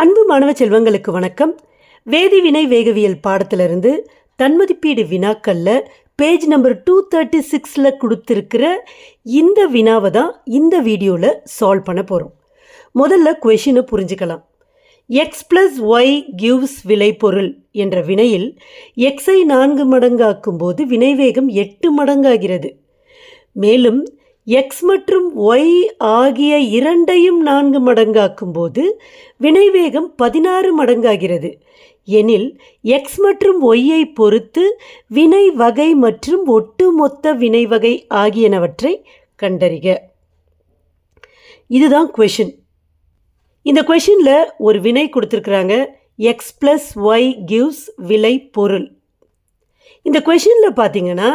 அன்பு மாணவ செல்வங்களுக்கு வணக்கம். வேதி வினை வேகவியல் பாடத்திலிருந்து தன்மதிப்பீடு வினாக்களில் பேஜ் நம்பர் டூ தேர்ட்டி சிக்ஸில் கொடுத்துருக்கிற இந்த வினாவை தான் இந்த வீடியோவில் சால்வ் பண்ண போகிறோம் முதல்ல கொஷினை புரிஞ்சுக்கலாம். எக்ஸ் ப்ளஸ் ஒய் கிவ்ஸ் விளைபொருள் என்ற வினையில் எக்ஸை நான்கு மடங்காக்கும் போது வினைவேகம் எட்டு மடங்காகிறது. மேலும் எக்ஸ் மற்றும் ஒய் ஆகிய இரண்டையும் நான்கு மடங்காக்கும் போது வினைவேகம் பதினாறு மடங்காகிறது. எனில் எக்ஸ் மற்றும் ஒய்யை பொறுத்து வினை வகை மற்றும் ஒட்டுமொத்த வினை வகை ஆகியனவற்றை கண்டறிக. இதுதான் கொஷின் இந்த கொஷினில் ஒரு வினை கொடுத்துருக்குறாங்க. எக்ஸ் ப்ளஸ் ஒய் கிவ்ஸ் விலை பொருள். இந்த கொஷினில் பார்த்தீங்கன்னா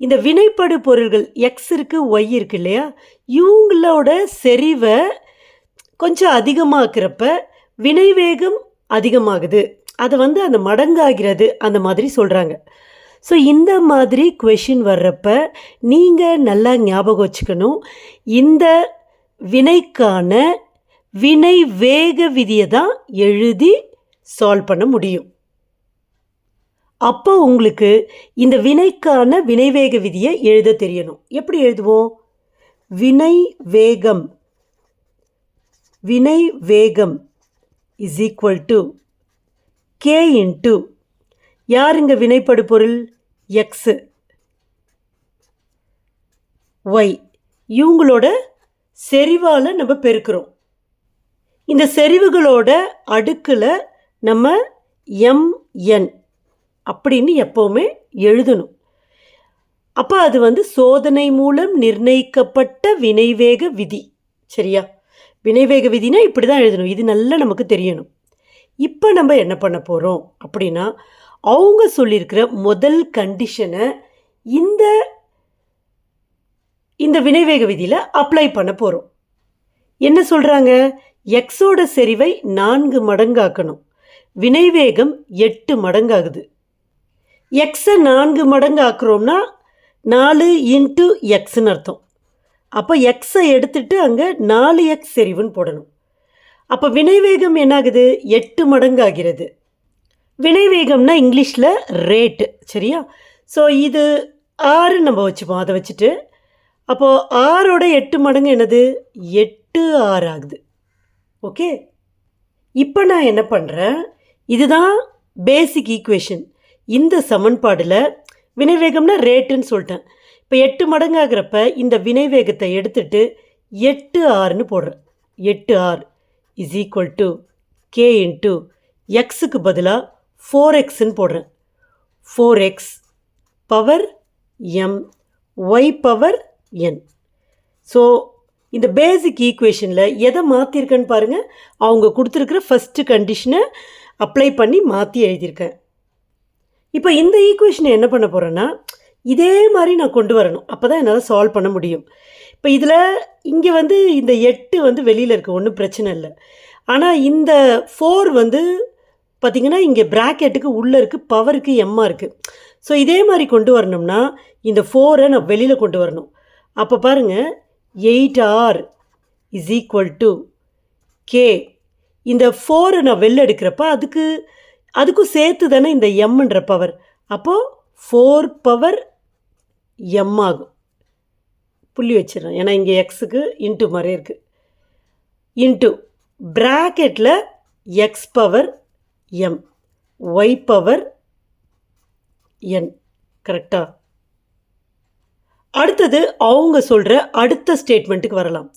இந்த வினைப்படு பொருள்கள் எக்ஸ் இருக்குது ஒய் இருக்கு இல்லையா? இவங்களோட செறிவை கொஞ்சம் அதிகமாக்குறப்ப வினைவேகம் அதிகமாகுது. அது வந்து அந்த மடங்காகிறது அந்த மாதிரி சொல்கிறாங்க ஸோ இந்த மாதிரி கொஷின் வர்றப்ப நீங்கள் நல்லா ஞாபகம் வச்சுக்கணும். இந்த வினைக்கான வினை வேக விதியை தான் எழுதி சால்வ் பண்ண முடியும். அப்போ உங்களுக்கு இந்த வினைக்கான வினைவேக விதியை எழுத தெரியணும். எப்படி எழுதுவோம்? வினை வேகம் வினை வேகம் is equal to K into யார் இங்கே வினைப்படு பொருள்? எக்ஸு ஒய் இவங்களோட செறிவால் நம்ம பெருக்கிறோம். இந்த செறிவுகளோட அடுக்கில் நம்ம எம்என் அப்படின்னு எப்போவுமே எழுதணும். அப்போ அது வந்து சோதனை மூலம் நிர்ணயிக்கப்பட்ட வினைவேக விதி. சரியா? வினைவேக விதினா இப்படி தான் எழுதணும். இது நல்லா நமக்கு தெரியணும். இப்போ நம்ம என்ன பண்ண போகிறோம் அப்படின்னா அவங்க சொல்லியிருக்கிற முதல் கண்டிஷனை இந்த இந்த வினைவேக விதியில் அப்ளை பண்ண போகிறோம் என்ன சொல்கிறாங்க எக்ஸோட செறிவை நான்கு மடங்காக்கணும். வினைவேகம் எட்டு மடங்காகுது. எக்ஸை நான்கு மடங்கு ஆக்குறோம்னா நாலு இன்ட்டு எக்ஸ்னு அர்த்தம். அப்போ எக்ஸை எடுத்துட்டு அங்கே நாலு எக்ஸ் செறிவுன்னு போடணும். அப்போ வினைவேகம் என்னாகுது? எட்டு மடங்கு ஆகிறது வினைவேகம்னா இங்கிலீஷில் ரேட்டு சரியா? ஸோ இது ஆறு நம்ம வச்சுப்போம் அதை வச்சுட்டு. அப்போது ஆறோட எட்டு மடங்கு என்னது? எட்டு ஆறு ஆகுது. ஓகே இப்போ நான் என்ன பண்ணுறேன் இதுதான் பேசிக் ஈக்குவேஷன் இந்த சமன்பாடில் வினைவேகம்னா ரேட்டுன்னு சொல்லிட்டேன். இப்போ எட்டு மடங்காகிறப்ப இந்த வினைவேகத்தை எடுத்துட்டு எட்டு ஆறுன்னு போடுறேன். எட்டு R is equal to K into எக்ஸுக்கு பதிலாக ஃபோர் எக்ஸ்ன்னு போடுறேன். Four x power m y power n so இந்த பேசிக் ஈக்குவேஷனில் எதை மாற்றிருக்கேன்னு பாருங்கள் அவங்க கொடுத்துருக்குற ஃபஸ்ட்டு கண்டிஷனை அப்ளை பண்ணி மாற்றி எழுதியிருக்கேன். இப்போ இந்த ஈக்குவேஷனை என்ன பண்ண போகிறேன்னா இதே மாதிரி நான் கொண்டு வரணும். அப்போ தான் என்னால் சால்வ் பண்ண முடியும். இப்போ இதில் இங்கே வந்து இந்த எட்டு வந்து வெளியில் இருக்குது ஒன்றும் பிரச்சனை இல்லை. ஆனால் இந்த ஃபோர் வந்து பார்த்திங்கன்னா இங்கே ப்ராக்கெட்டுக்கு உள்ளே இருக்குது பவருக்கு எம்மாக இருக்குது ஸோ இதே மாதிரி கொண்டு வரணும்னா இந்த ஃபோரை நான் வெளியில் கொண்டு வரணும். அப்போ பாருங்கள் eight R is equal to K இந்த ஃபோரை நான் வெளில எடுக்கிறப்ப அதுக்கு அதுக்கும் சேர்த்து தானே இந்த எம்ன்ற பவர் அப்போது ஃபோர் பவர் எம் ஆகும். புள்ளி வச்சிடறேன். ஏன்னா இங்கே எக்ஸுக்கு இன்ட்டு மாதிரி இருக்குது இன்ட்டு ப்ராக்கெட்டில் x power m y power n கரெக்டாக அடுத்தது அவங்க சொல்கிற அடுத்த ஸ்டேட்மெண்ட்டுக்கு வரலாம்.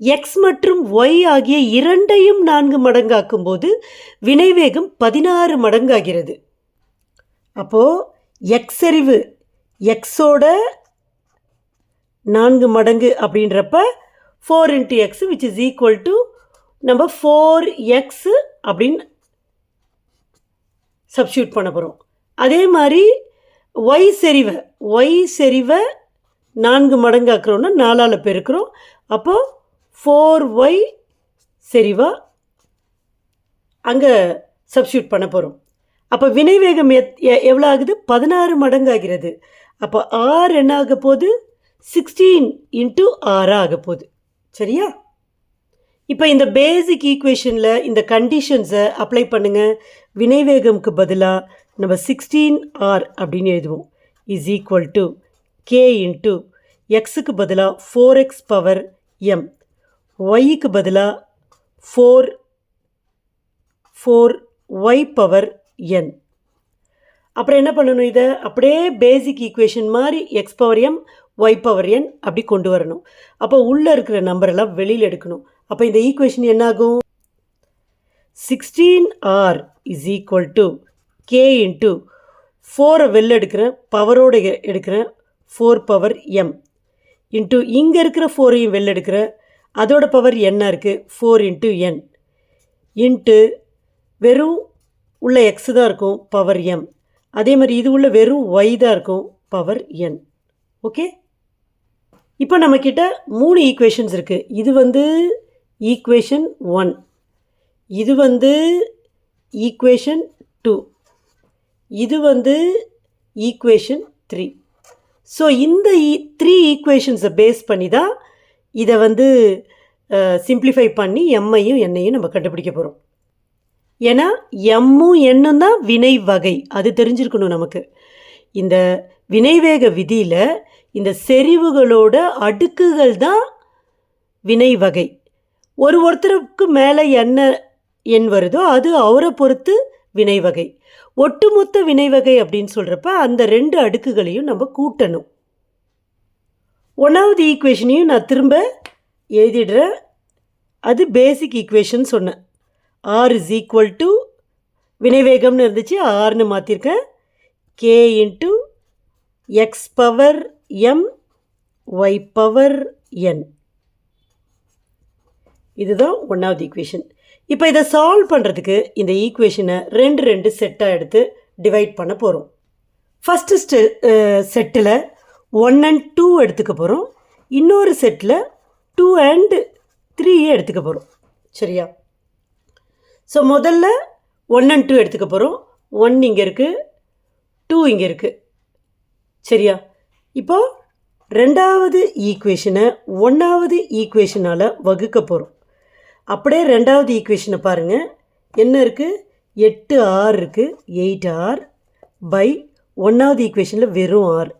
எக்ஸ் மற்றும் ஒய் ஆகிய இரண்டையும் நான்கு மடங்காக்கும் போது வினைவேகம் பதினாறு மடங்காகிறது. அப்போது எக்ஸ் அறிவு எக்ஸோட நான்கு மடங்கு அப்படின்றப்ப four into x which is equal to நம்ம ஃபோர் எக்ஸு அப்படின்னு சப்ஸ்டியூட் பண்ண போகிறோம் அதே மாதிரி ஒய் செறிவை ஒய் செறிவை நான்கு மடங்காக்குறோன்னா நாலால் பெருக்கிறோம். அப்போது ஃபோர் ஒய் செறிவா. அங்கே சப்ஸ்டியூட் பண்ண போகிறோம் அப்போ வினைவேகம் எத் எ- எவ்வளோ ஆகுது பதினாறு மடங்கு ஆகிறது அப்போ ஆர் என்ன ஆக போகுது? சிக்ஸ்டீன் இன்ட்டு ஆறாக ஆக போகுது. சரியா? இப்போ இந்த பேசிக் ஈக்குவேஷனில் இந்த கண்டிஷன்ஸை அப்ளை பண்ணுங்கள் வினைவேகம்க்கு பதிலாக நம்ம சிக்ஸ்டீன் ஆர் அப்படின்னு எழுதுவோம். Is equal to K into எக்ஸுக்கு பதிலாக ஃபோர் எக்ஸ் பவர் எம் ஒய்க்கு பதிலாக four four y power n அப்புறம் என்ன பண்ணணும் இதை? அப்படியே பேசிக் ஈக்குவேஷன் மாதிரி x power m y power n அப்படி கொண்டு வரணும். அப்போ உள்ளே இருக்கிற நம்பரெல்லாம் வெளியில் எடுக்கணும். அப்போ இந்த ஈக்குவேஷன் என்னாகும்? Sixteen R is equal to K into ஃபோரை வெளில எடுக்கிறேன் பவரோடு எடுக்கிறேன் ஃபோர் பவர் எம் இன்ட்டு இங்கே இருக்கிற ஃபோரையும் வெளில எடுக்கிறேன் அதோட பவர் என்ன இருக்குது ஃபோர் இன்ட்டு என் இன்ட்டு வெறும் உள்ள எக்ஸ் தான் இருக்கும் பவர் எம் அதே மாதிரி இது உள்ள வெறும் ஒய் தான் இருக்கும் பவர் என் ஓகே இப்போ நம்மக்கிட்ட மூணு ஈக்குவேஷன்ஸ் இருக்குது இது வந்து ஈக்குவேஷன் ஒன் இது வந்து ஈக்குவேஷன் டூ இது வந்து ஈக்குவேஷன் த்ரீ ஸோ இந்த த்ரீ ஈக்குவேஷன்ஸை பேஸ் பண்ணி தான் இதை வந்து சிம்பிளிஃபை பண்ணி எம்ஐயும் எண்ணையும் நம்ம கண்டுபிடிக்க போகிறோம் ஏன்னா எம்மும் எண்ணும் தான் வினை வகை. அது தெரிஞ்சிருக்கணும் நமக்கு. இந்த வினைவேக விதியில் இந்த செறிவுகளோட அடுக்குகள் தான் வினை வகை. ஒரு ஒருத்தருக்கு மேலே என்ன எண் வருதோ அது அவரை பொறுத்து வினை வகை. ஒட்டுமொத்த வினை வகை அப்படின்னு சொல்கிறப்ப அந்த ரெண்டு அடுக்குகளையும் நம்ம கூட்டணும். ஒன்றாவது ஈக்குவேஷனையும் நான் திரும்ப எழுதிடுறேன். அது பேசிக் ஈக்குவேஷன் சொன்னேன். ஆர் இஸ் ஈக்குவல் டு வினைவேகம்னு இருந்துச்சு ஆர்னு மாற்றிருக்கேன் K into x power m y power n இதுதான் ஒன்றாவது ஈக்குவேஷன் இப்போ இதை சால்வ் பண்ணுறதுக்கு இந்த ஈக்குவேஷனை ரெண்டு ரெண்டு செட்டாக எடுத்து டிவைட் பண்ண போகிறோம் ஃபஸ்ட்டு ஸ்டெ செட்டில் ஒன் அண்ட் டூ எடுத்துக்க போகிறோம் இன்னொரு செட்டில் டூ அண்ட் த்ரீயே எடுத்துக்க போகிறோம் சரியா? ஸோ முதல்ல ஒன் அண்ட் டூ எடுத்துக்க போகிறோம் ஒன் இங்கே இருக்குது டூ இங்கே இருக்குது சரியா? இப்போது ரெண்டாவது ஈக்குவேஷனை ஒன்றாவது ஈக்குவேஷனால் வகுக்க போகிறோம் அப்படியே ரெண்டாவது ஈக்குவேஷனை பாருங்கள் என்ன இருக்குது எட்டு ஆர் இருக்குது எயிட் ஆர் பை ஒன்றாவது ஈக்குவேஷனில் வெறும் R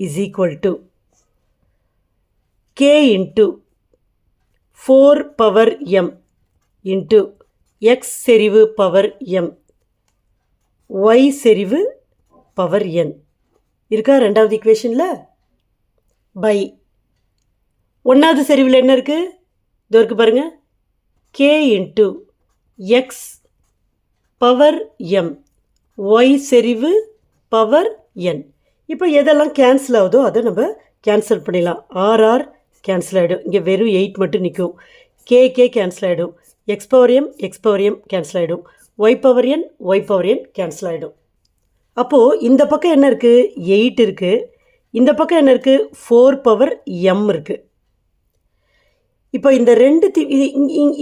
is equal to K into four power m into x செறிவு பவர் எம் ஒய் செறிவு பவர் என் இருக்கா ரெண்டாவது இக்குவேஷனில் பை. ஒன்றாவது செறிவில் என்ன இருக்குது இதோ இருக்கு பாருங்கள் K into x power m y செறிவு பவர் என் இப்போ எதெல்லாம் கேன்சல் ஆகுதோ அதை நம்ம கேன்சல் பண்ணிடலாம். ஆர்ஆர் கேன்சல் ஆகிடும் இங்கே வெறும் எயிட் மட்டும் நிற்கும். கே கே கேன்சல் ஆகிடும் x power m x power m cancel ஆகிடும் y power n y power n cancel ஆகிடும் அப்போது இந்த பக்கம் என்ன இருக்குது எயிட் இருக்குது இந்த பக்கம் என்ன இருக்குது ஃபோர் பவர் எம் இருக்குது இப்போ இந்த ரெண்டு தி இது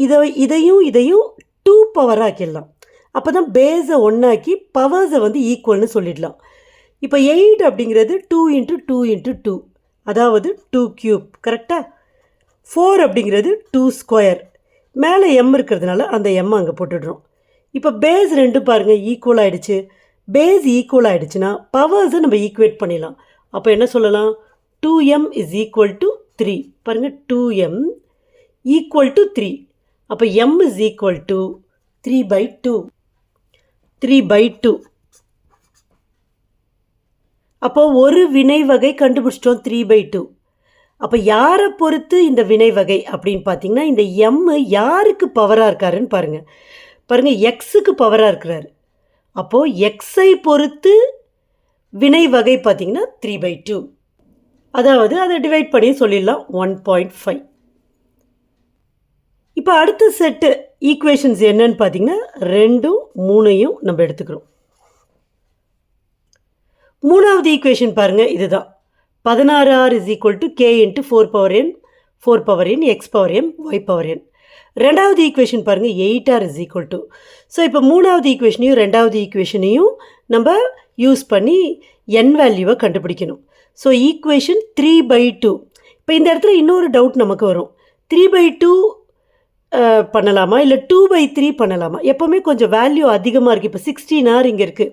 இதை இதையும் இதையும் டூ பவர் ஆக்கிடலாம். அப்போ தான் பேஸை ஒன்றாக்கி பவர்ஸை வந்து ஈக்குவல்னு சொல்லிடலாம். இப்போ எயிட் அப்படிங்கிறது two into two into two அதாவது டூ க்யூப் கரெக்டாக ஃபோர் அப்படிங்கிறது டூ ஸ்கொயர் மேலே எம் இருக்கிறதுனால அந்த எம் அங்கே போட்டுடுறோம். இப்போ பேஸ் ரெண்டும் பாருங்கள் ஈக்குவல் ஆகிடுச்சு பேஸ் ஈக்குவல் ஆகிடுச்சுன்னா பவர்ஸை நம்ம ஈக்குவேட் பண்ணிடலாம். அப்போ என்ன சொல்லலாம்? Two m is equal to three பாருங்கள் two m equal to three அப்போ m is equal to three by two three by two அப்போ ஒரு வினை வகை கண்டுபிடிச்சிட்டோம் த்ரீ பை டூ அப்போ யாரை பொறுத்து இந்த வினை வகை அப்படின்னு பார்த்தீங்கன்னா இந்த எம்மு யாருக்கு பவராக இருக்காருன்னு பாருங்கள் பாருங்கள் எக்ஸுக்கு பவராக இருக்கிறாரு. அப்போது எக்ஸை பொறுத்து வினை வகை பார்த்தீங்கன்னா த்ரீ பை டூ அதாவது அதை டிவைட் பண்ணி சொல்லிடலாம் ஒன் பாயிண்ட் ஃபைவ் இப்போ அடுத்த செட்டு ஈக்குவேஷன்ஸ் என்னன்னு பார்த்தீங்கன்னா ரெண்டும் மூணையும் நம்ம எடுத்துக்கிறோம். மூணாவது ஈக்குவேஷன் பாருங்கள் இதுதான். பதினாறு R is equal to K into four power n four power n x power m y power n ரெண்டாவது ஈக்குவேஷன் பாருங்கள் eight R is equal to so இப்போ மூணாவது ஈக்குவேஷனையும் ரெண்டாவது ஈக்குவேஷனையும் நம்ம யூஸ் பண்ணி என் வேல்யூவை கண்டுபிடிக்கணும். So equation three by two இப்போ இந்த இடத்துல இன்னொரு டவுட் நமக்கு வரும். த்ரீ பை டூ பண்ணலாமா? இல்லை டூ பை த்ரீ பண்ணலாமா? எப்போவுமே கொஞ்சம் வேல்யூ அதிகமாக இருக்குது இப்போ சிக்ஸ்டீன் ஆர் இங்கே இருக்குது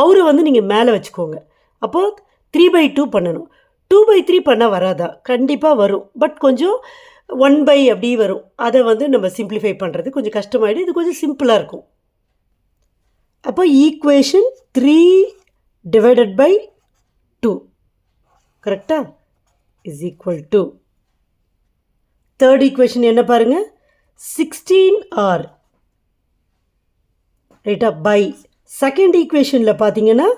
அவரை வந்து நீங்கள் மேலே வச்சுக்கோங்க. அப்போது த்ரீ பை டூ பண்ணணும். டூ பை த்ரீ பண்ணால் வராதா? கண்டிப்பாக வரும். பட் கொஞ்சம் ஒன் பை அப்படி வரும். அதை வந்து நம்ம சிம்பிளிஃபை பண்ணுறது கொஞ்சம் கஷ்டமாயிடும். இது கொஞ்சம் சிம்பிளாக இருக்கும். அப்போ equation three divided by two கரெக்டா is equal to third equation என்ன பாருங்கள் சிக்ஸ்டீன் ஆர் ரைட்டா பை செகண்ட் ஈக்குவேஷனில் பார்த்தீங்கன்னா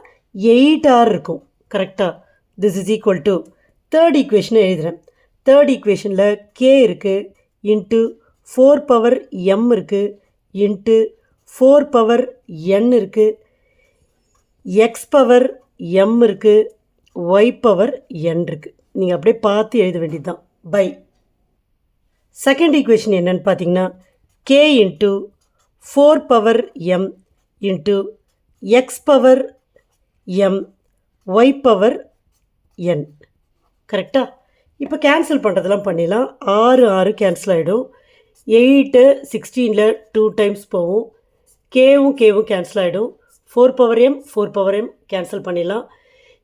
எயிட் ஆர் இருக்கும். கரெக்டாக this is equal to third ஈக்குவேஷனை எழுதுகிறேன் தேர்ட் ஈக்குவேஷனில் கே இருக்குது இன்ட்டு ஃபோர் பவர் எம் இருக்குது இன்ட்டு ஃபோர் பவர் என் இருக்குது எக்ஸ் பவர் எம் இருக்குது ஒய் பவர் என் இருக்குது நீங்கள் அப்படியே பார்த்து எழுத வேண்டியது தான் பை செகண்ட் ஈக்குவேஷன் என்னன்னு பார்த்தீங்கன்னா K into four power m into x power m y power n கரெக்டாக இப்போ கேன்சல் பண்ணுறதெல்லாம் பண்ணிடலாம். ஆறு ஆறு கேன்சல் ஆகிடும் எயிட்டு சிக்ஸ்டீனில் டூ டைம்ஸ் போகும். கேவும் கேவும் கேன்சல் ஆகிடும் four power m four power m cancel பண்ணிடலாம்.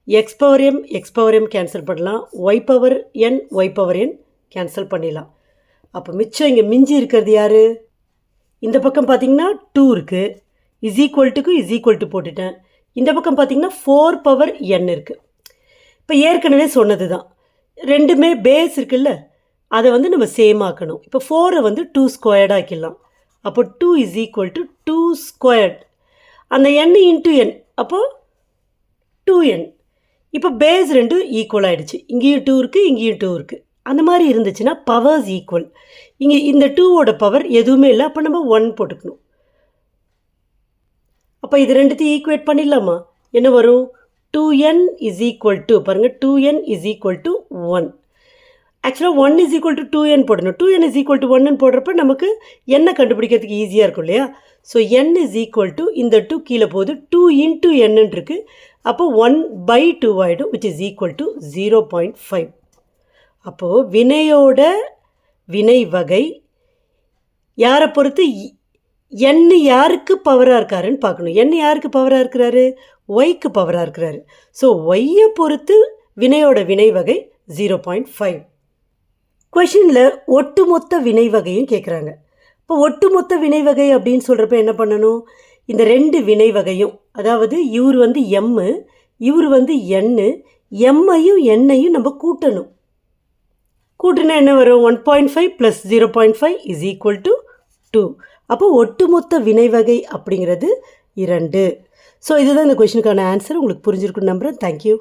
X power m x power m cancel பண்ணலாம். Y power n y power n cancel பண்ணிடலாம். அப்போ மிச்சம் இங்கே மிஞ்சி இருக்கிறது யார்? இந்த பக்கம் பார்த்தீங்கன்னா டூ இருக்குது இஸ் ஈக்குவல் டுக்கு இஸ் ஈக்குவல் டு போட்டுட்டேன். இந்த பக்கம் பார்த்தீங்கன்னா ஃபோர் பவர் என் இருக்குது இப்போ ஏற்கனவே சொன்னது தான் ரெண்டுமே பேஸ் இருக்குல்ல அதை வந்து நம்ம சேம் ஆக்கணும். இப்போ ஃபோரை வந்து டூ ஸ்கொயர்ட் ஆக்கிடலாம். அப்போ two is equal to two squared அந்த என் இன்ட்டு என் அப்போது டூ என் இப்போ பேஸ் ரெண்டும் ஈக்குவல் ஆகிடுச்சு இங்கேயும் டூ இருக்குது இங்கேயும் டூ இருக்குது அந்த மாதிரி இருந்துச்சுன்னா பவர்ஸ் ஈக்குவல் இங்கே இந்த டூவோட பவர் எதுவுமே இல்லை அப்போ நம்ம ஒன் போட்டுக்கணும். அப்போ இது ரெண்டுத்தையும் ஈக்குவேட் பண்ணிடலாமா? என்ன வரும்? Two n is equal to பாருங்கள் two n is equal to one ஆக்சுவலாக one is equal to two n போடணும். Two n is equal to ஒன்னு போடுறப்ப நமக்கு என்ன கண்டுபிடிக்கிறதுக்கு ஈஸியாக இருக்கும் இல்லையா? So n is equal to இந்த டூ கீழே போகுது. டூ இன்ட்டு என்னன்னு இருக்குது அப்போ ஒன் பை டூ ஆகிடும் which is equal to zero point five அப்போது வினையோட வினை வகை யாரை பொறுத்து என்ன யாருக்கு பவராக இருக்காருன்னு பார்க்கணும். என்ன யாருக்கு பவராக இருக்கிறாரு? ஒய்க்கு பவராக இருக்கிறாரு. ஸோ ஒய்யை பொறுத்து வினையோட வினை வகை ஜீரோ பாயிண்ட் ஃபைவ் கொஷினில் ஒட்டுமொத்த வினை வகையும் கேட்குறாங்க இப்போ ஒட்டுமொத்த வினை வகை அப்படின்னு சொல்கிறப்ப என்ன பண்ணணும்? இந்த ரெண்டு வினை வகையும் அதாவது இவர் வந்து எம்மு இவர் வந்து எண்ணு எம்மையும் எண்ணையும் நம்ம கூட்டணும். கூட்டினா என்ன வரும்? One point five plus zero point five is equal to two அப்போ ஒட்டுமொத்த வினை வகை அப்படிங்கிறது இரண்டு. ஸோ இதுதான் இந்த கொஷினுக்கான ஆன்சர் உங்களுக்கு புரிஞ்சிருக்குன்னு நம்புகிறேன் தேங்க்யூ